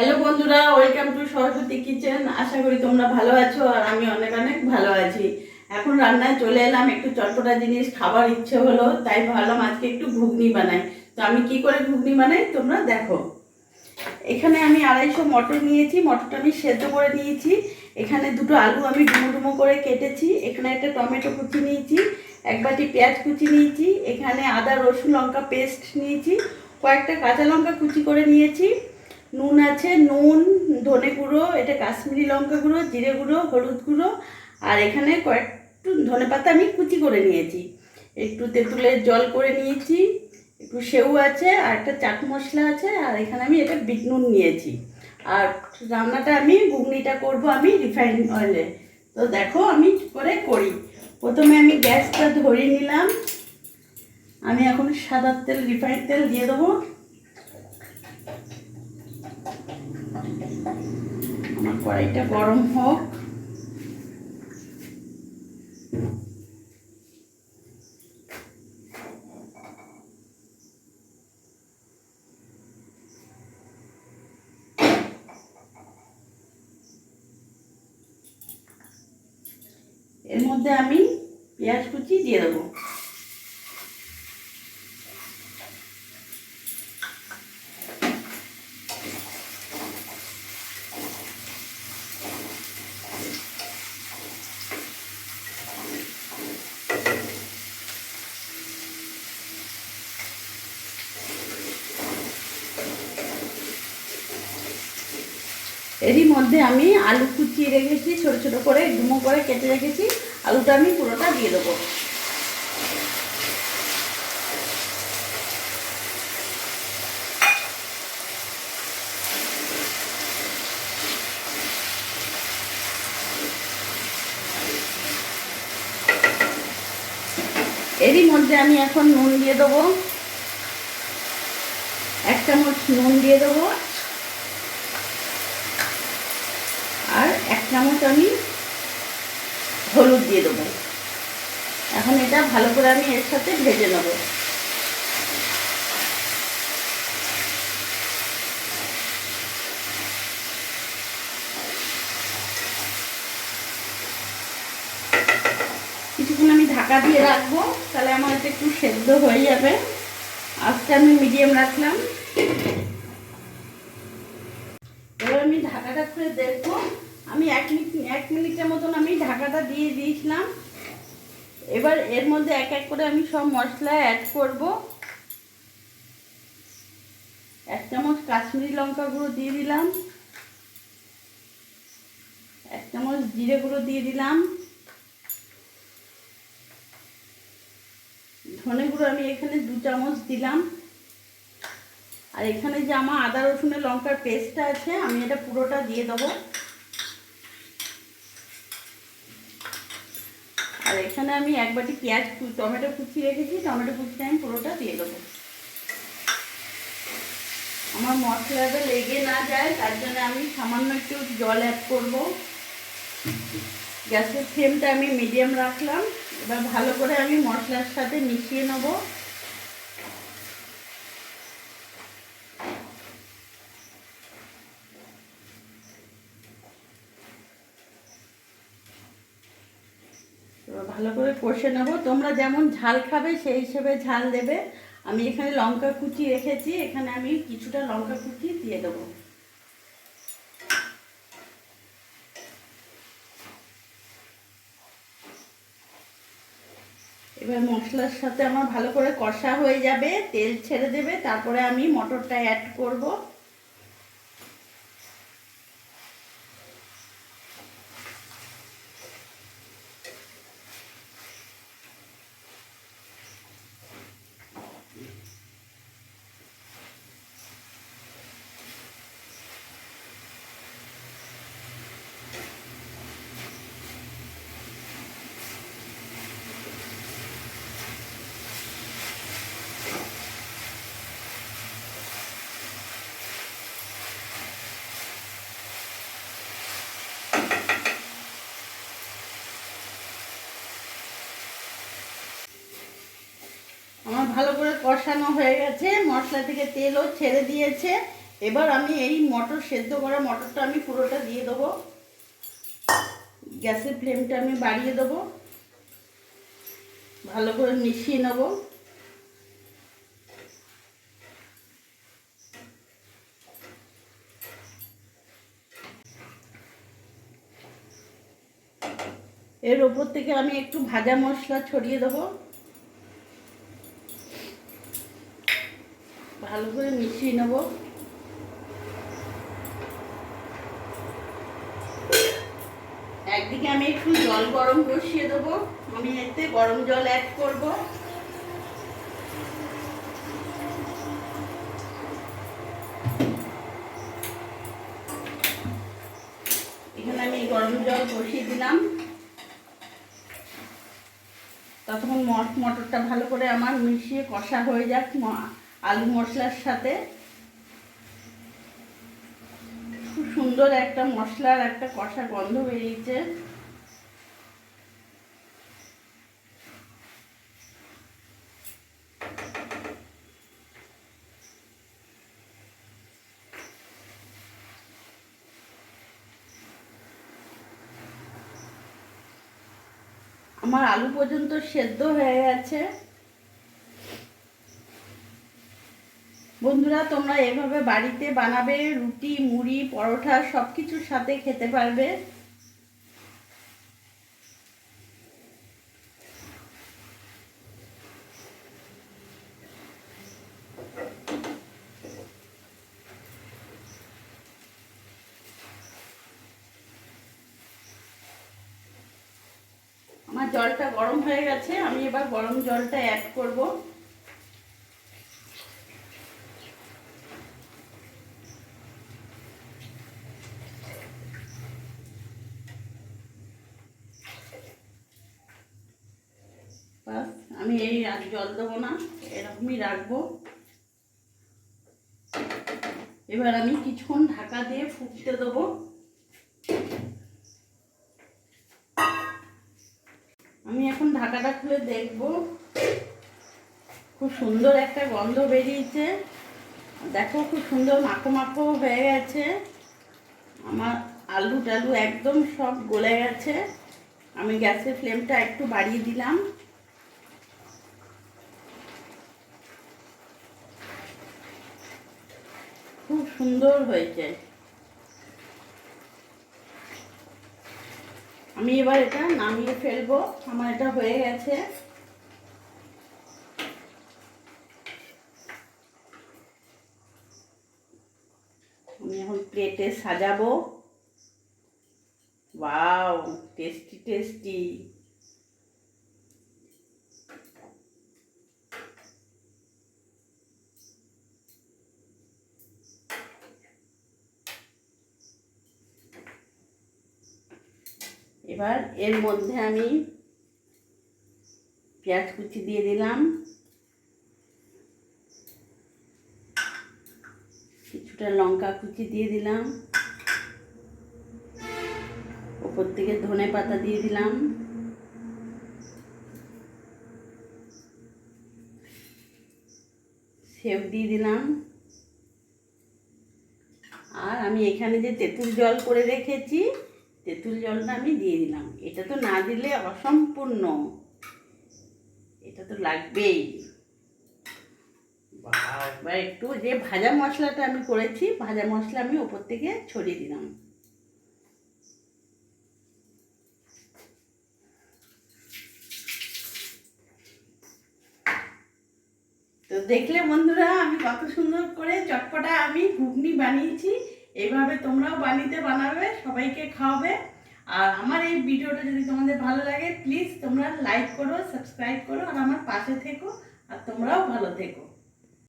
Hello বন্ধুরা welcome to Saraswati kitchen আশা করি তোমরা ভালো আছো আর আমি অনেক অনেক ভালো আছি। এখন রান্নায় চলে এলাম, একটু চটপটা জিনিস, খাবার ইচ্ছে হলো, তাই ভাবলাম আজকে একটু ঘুগনি বানাই। তো আমি কি করে ঘুগনি বানাই, তোমরা দেখো। এখানে আমি আড়াইশো মটর নিয়েছি, মটরটা আমি সেদ্ধ করে নিয়েছি। এখানে দুটো আলু আমি ডুমো ডুমো করে কেটেছি। এখানে একটা টমেটো কুচি নিয়েছি, এক বাটি পেঁয়াজ কুচি নিয়েছি। এখানে আদা, রসুন, লঙ্কা পেস্ট নিয়েছি। কয়েকটা কাঁচা লঙ্কা কুচি করে নিয়েছি। নুন আছে, নুন, ধনে গুঁড়ো, এটা কাশ্মীরি লঙ্কা গুঁড়ো, জিরে গুঁড়ো, হলুদ গুঁড়ো, আর এখানে কয়েকটু ধনে পাতা আমি কুচি করে নিয়েছি। একটু তেঁতুলের জল করে নিয়েছি, একটু সেউ আছে, আর একটা চাট মশলা আছে, আর এখানে আমি এটা বিট নুন নিয়েছি। আর রান্নাটা আমি, ঘুগনিটা করব আমি রিফাইন অয়েলে। তো দেখো আমি করে করি। প্রথমে আমি গ্যাসটা ধরিয়ে নিলাম। আমি এখন সাদা তেল, রিফাইন তেল দিয়ে দেবো। আমার কড়াইটা গরম হোক। এর মধ্যে আমি পেঁয়াজ কুচি দিয়ে দেবো। এরই মধ্যে আমি আলু কুচিয়ে রেখেছি, ছোট ছোট করে, ডুমো করে কেটে রেখেছি। আলুটা আমি পুরোটা দিয়ে দেবো। এরই মধ্যে আমি এখন নুন দিয়ে দেবো। এক চামচ নুন দিয়ে দেবো আর এক চামচ আমি হলুদ দিয়ে দেবো। এখন এটা ভালো করে আমি এর সাথে ভেজে নেব। কিছুক্ষণ আমি ঢাকা দিয়ে রাখব, তাহলে আমার এটা একটু সেদ্ধ হয়ে যাবে। আজকে আমি মিডিয়াম রাখলাম। এবার আমি ঢাকাটা খুলে দেখব। আমি এক মিনিট, এক মিনিটের মতন আমি ঢাকাটা দিয়ে দিয়েছিলাম। এবার এর মধ্যে এক এক করে আমি সব মশলা অ্যাড করব। এক চামচ কাশ্মীরি লঙ্কা গুঁড়ো দিয়ে দিলাম। এক চামচ জিরে গুঁড়ো দিয়ে দিলাম। ধনে গুঁড়ো আমি এখানে দু চামচ দিলাম। আর এখানে যে আমার আদা রসুনের লঙ্কার পেস্টটা আছে, আমি এটা পুরোটা দিয়ে দেবো। আর এখানে আমি এক বাটি পেঁয়াজ টমেটো কুচি রেখেছি, টমেটো কুচিটা আমি পুরোটা দিয়ে দেবো। আমার মশলাটা লেগে না যায়, তার জন্য আমি সামান্য একটু জল অ্যাড করব। গ্যাসের ফ্লেমটা আমি মিডিয়াম রাখলাম। এবার ভালো করে আমি মশলার সাথে মিশিয়ে নেব। এবার ভালো করে কষে নেব। তোমরা যেমন ঝাল খাবে, সেই হিসেবে ঝাল দেবে। আমি এখানে লঙ্কা কুচি রেখেছি, এখানে আমি কিছুটা লঙ্কা কুচি দিয়ে দেবো। এবার মশলার সাথে আমার ভালো করে কষা হয়ে যাবে, তেল ছেড়ে দেবে, তারপরে আমি মটরটা অ্যাড করব আমার ভালো করে কষানো হয়ে গেছে, মশলা থেকে তেলও ছেড়ে দিয়েছে। এবার আমি এই মটর, সেদ্ধ করা মটরটা আমি পুরোটা দিয়ে দেবো। গ্যাসের ফ্লেমটা আমি বাড়িয়ে দেবো। ভালো করে মিশিয়ে নেব। এর ওপর থেকে আমি একটু ভাজা মশলা ছড়িয়ে দেবো। ভালো করে মিশিয়ে নেব। একদিকে আমি একটু জল গরম বসিয়ে দেবো। আমি এতে গরম জল অ্যাড করব। এখানে আমি গরম জল বসিয়ে দিলাম। ততক্ষণ মট মটরটা ভালো করে আমার মিশিয়ে কষা হয়ে যাক। আলু মশলার সাথে। খুব সুন্দর একটা মশলার একটা কষা গন্ধ বেরিয়েছে। আমার আলু পর্যন্ত সেদ্ধ হয়ে গেছে। বন্ধুরা, তোমরা এভাবে বাড়িতে বানাবে, রুটি, মুড়ি, পরোটা সব কিছুর সাথে খেতে পারবে। আমার জলটা গরম হয়ে গেছে, আমি এবার গরম জলটা অ্যাড করব। আমি এই জল দেবো না, এরকমই রাখব। এবার আমি কিছুক্ষণ ঢাকা দিয়ে ফুটতে দেবো। আমি এখন ঢাকাটা খুলে দেখব। খুব সুন্দর একটা গন্ধ বেরিয়েছে। দেখো, খুব সুন্দর মাখো মাখো হয়ে গেছে। আমার আলু টালু একদম সব গলে গেছে। আমি গ্যাসের ফ্লেমটা একটু বাড়িয়ে দিলাম। খুব সুন্দর হয়েছে। আমি এবার এটা নামিয়ে ফেলব। আমার এটা হয়ে গেছে। আমি এখন প্লেটে সাজাবো। Wow, tasty tasty. এবার এর মধ্যে আমি পেঁয়াজ কুচি দিয়ে দিলাম। কিছুটা লঙ্কা কুচি দিয়ে দিলাম। ওপর থেকে ধনে পাতা দিয়ে দিলাম। সেব দিয়ে দিলাম। আর আমি এখানে যে তেঁতুল জল করে রেখেছি তেঁতুল জলটা আমি দিয়ে দিলাম। এটা তো না দিলে অসম্পূর্ণ। এটা তো লাগবেই। এবার একটু যে ভাজা মশলাটা আমি করেছি, ভাজা মশলা আমি ওপর থেকে ছড়িয়ে দিলাম। তো দেখলে বন্ধুরা, আমি কত সুন্দর করে চটপটা আমি ঘুগনি বানিয়েছি। এইভাবে তোমরাও বানিতে বানাবে, সবাইকে খাওয়াবে। আর আমার এই ভিডিওটা যদি তোমাদের ভালো লাগে প্লিজ তোমরা লাইক করো সাবস্ক্রাইব করো, আর আমার পাশে থেকো, আর তোমরাও ভালো থেকো।